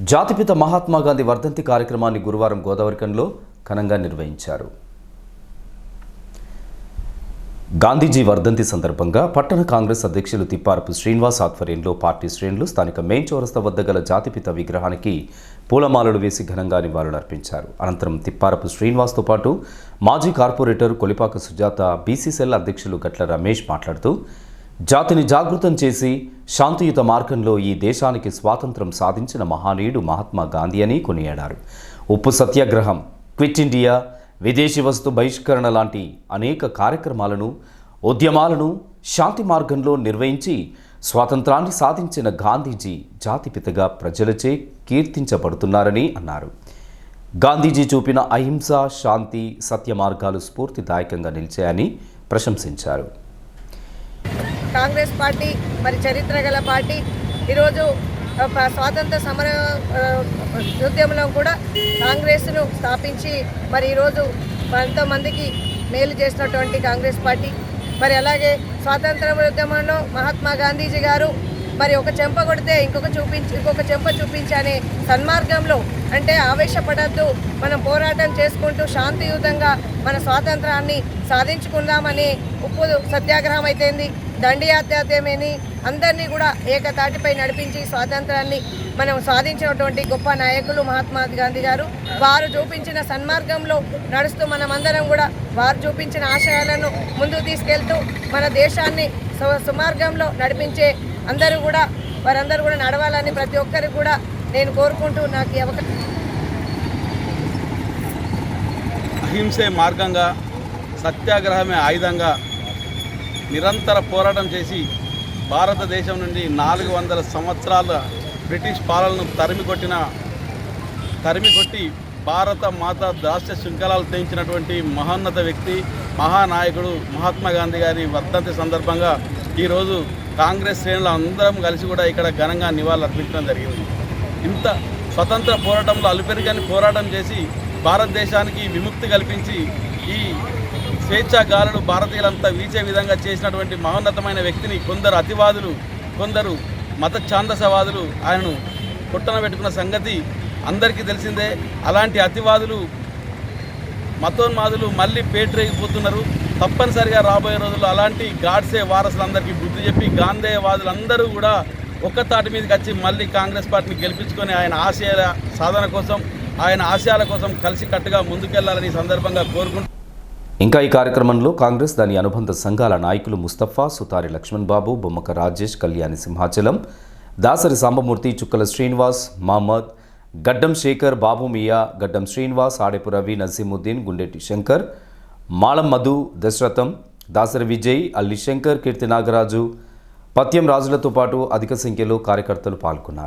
జాతిపిత మహాత్మా గాంధీ వర్ధంతి కార్యక్రమాన్ని గురువారం గోదావరికంలో ఘనంగా నిర్వహించారు. గాంధీజీ వర్ధంతి సందర్భంగా పట్టణ కాంగ్రెస్ అధ్యక్షులు తిప్పారపు శ్రీనివాస్ ఆధ్వర్యంలో పార్టీ శ్రేణులు స్థానిక మెయిన్ చౌరస్తా వద్ద గల జాతిపిత విగ్రహానికి పూలమాలలు వేసి ఘనంగా నివాళులర్పించారు. అనంతరం తిప్పారపు శ్రీనివాస్తో పాటు మాజీ కార్పొరేటర్ కొలిపాక సుజాత బీసీసీఎల్ అధ్యక్షులు గట్ల రమేష్ మాట్లాడుతూ జాతిని జాగృతం చేసి శాంతియుత మార్గంలో ఈ దేశానికి స్వాతంత్రం సాధించిన మహానీయుడు మహాత్మా గాంధీ అని కొనియాడారు. ఉప్పు సత్యాగ్రహం క్విట్ ఇండియా విదేశీ వస్తు బహిష్కరణ లాంటి అనేక కార్యక్రమాలను ఉద్యమాలను శాంతి మార్గంలో నిర్వహించి స్వాతంత్రాన్ని సాధించిన గాంధీజీ జాతిపితగా ప్రజలచే కీర్తించబడుతున్నారని అన్నారు. గాంధీజీ చూపిన అహింస శాంతి సత్య మార్గాలు స్ఫూర్తిదాయకంగా నిలిచాయని ప్రశంసించారు. కాంగ్రెస్ పార్టీ మరి చరిత్ర గల పార్టీ. ఈరోజు స్వాతంత్ర సమర ఉద్యమంలో కూడా కాంగ్రెస్ను స్థాపించి మరి ఈరోజు ఎంతోమందికి మేలు చేసినటువంటి కాంగ్రెస్ పార్టీ. మరి అలాగే స్వాతంత్ర ఉద్యమంలో మహాత్మా గాంధీజీ గారు మరి ఒక చెంప కొడితే ఇంకొక చూపించి ఇంకొక చెంప చూపించనే సన్మార్గంలో అంటే ఆవేశపడద్దు. మనం పోరాటం చేసుకుంటూ శాంతియుతంగా మన స్వాతంత్రాన్ని సాధించుకుందామని ఉప్పు సత్యాగ్రహం అయితేంది. దండియాత్యమని అందరినీ కూడా ఏకతాటిపై నడిపించి స్వాతంత్రాన్ని మనం సాధించినటువంటి గొప్ప నాయకులు మహాత్మా గాంధీ గారు. వారు చూపించిన సన్మార్గంలో నడుస్తూ మనమందరం కూడా వారు చూపించిన ఆశయాలను ముందుకు తీసుకెళ్తూ మన దేశాన్ని సుమార్గంలో నడిపించే అందరూ కూడా వారందరూ కూడా నడవాలని ప్రతి ఒక్కరికి కూడా నేను కోరుకుంటూ నాకు అవకాశం అహింసే మార్గంగా సత్యాగ్రహమే ఆయుధంగా నిరంతర పోరాటం చేసి భారతదేశం నుండి నాలుగు వందల సంవత్సరాల బ్రిటిష్ పాలనను తరిమి కొట్టిన తరిమి కొట్టి భారత మాత రాష్ట్ర శృంఖలాలు తెంచినటువంటి మహోన్నత వ్యక్తి మహానాయకుడు మహాత్మా గాంధీ గారి వర్ధంతి సందర్భంగా ఈరోజు కాంగ్రెస్ శ్రేణులు అందరం కలిసి కూడా ఇక్కడ ఘనంగా నివాళులు అర్పించడం జరిగింది. ఇంత స్వతంత్ర పోరాటంలో అలుపెరుగని పోరాటం చేసి భారతదేశానికి విముక్తి కల్పించి ఈ స్వేచ్ఛాగాలను భారతీయులంతా వీచే విధంగా చేసినటువంటి మహోన్నతమైన వ్యక్తిని కొందరు అతివాదులు కొందరు మత ఛాందసవాదులు ఆయనను పుట్టన పెట్టుకున్న సంగతి అందరికీ తెలిసిందే. అలాంటి అతివాదులు మతోన్మాదులు మళ్ళీ పేటరేగిపోతున్నారు. తప్పనిసరిగా రాబోయే రోజుల్లో అలాంటి గాడ్సే వారసులందరికీ బుద్ధి చెప్పి గాంధేయవాదులందరూ కూడా ఒక్క తాటి మీదకి వచ్చి మళ్ళీ కాంగ్రెస్ పార్టీని గెలిపించుకొని ఆయన ఆశయాల సాధన కోసం ఆయన ఆశయాల కోసం కలిసికట్టుగా ముందుకెళ్ళాలని సందర్భంగా కోరుకుంటూ ఇంకా ఈ కార్యక్రమంలో కాంగ్రెస్ దాని అనుబంధ సంఘాల నాయకులు ముస్తఫా సుతారి లక్ష్మణ్ బాబు బొమ్మక రాజేష్ కళ్యాణి సింహాచలం దాసరి సాంబమూర్తి చుక్కల శ్రీనివాస్ మహమ్మద్ గడ్డం శేఖర్ బాబు మియా గడ్డం శ్రీనివాస్ ఆడేపు రవి నసీముద్దీన్ గుండెటి శంకర్ మాళం మధు దశరథం దాసరి విజయ్ అల్లి శంకర్ కీర్తి నాగరాజు పత్యం రాజులతో పాటు అధిక సంఖ్యలో కార్యకర్తలు పాల్గొన్నారు.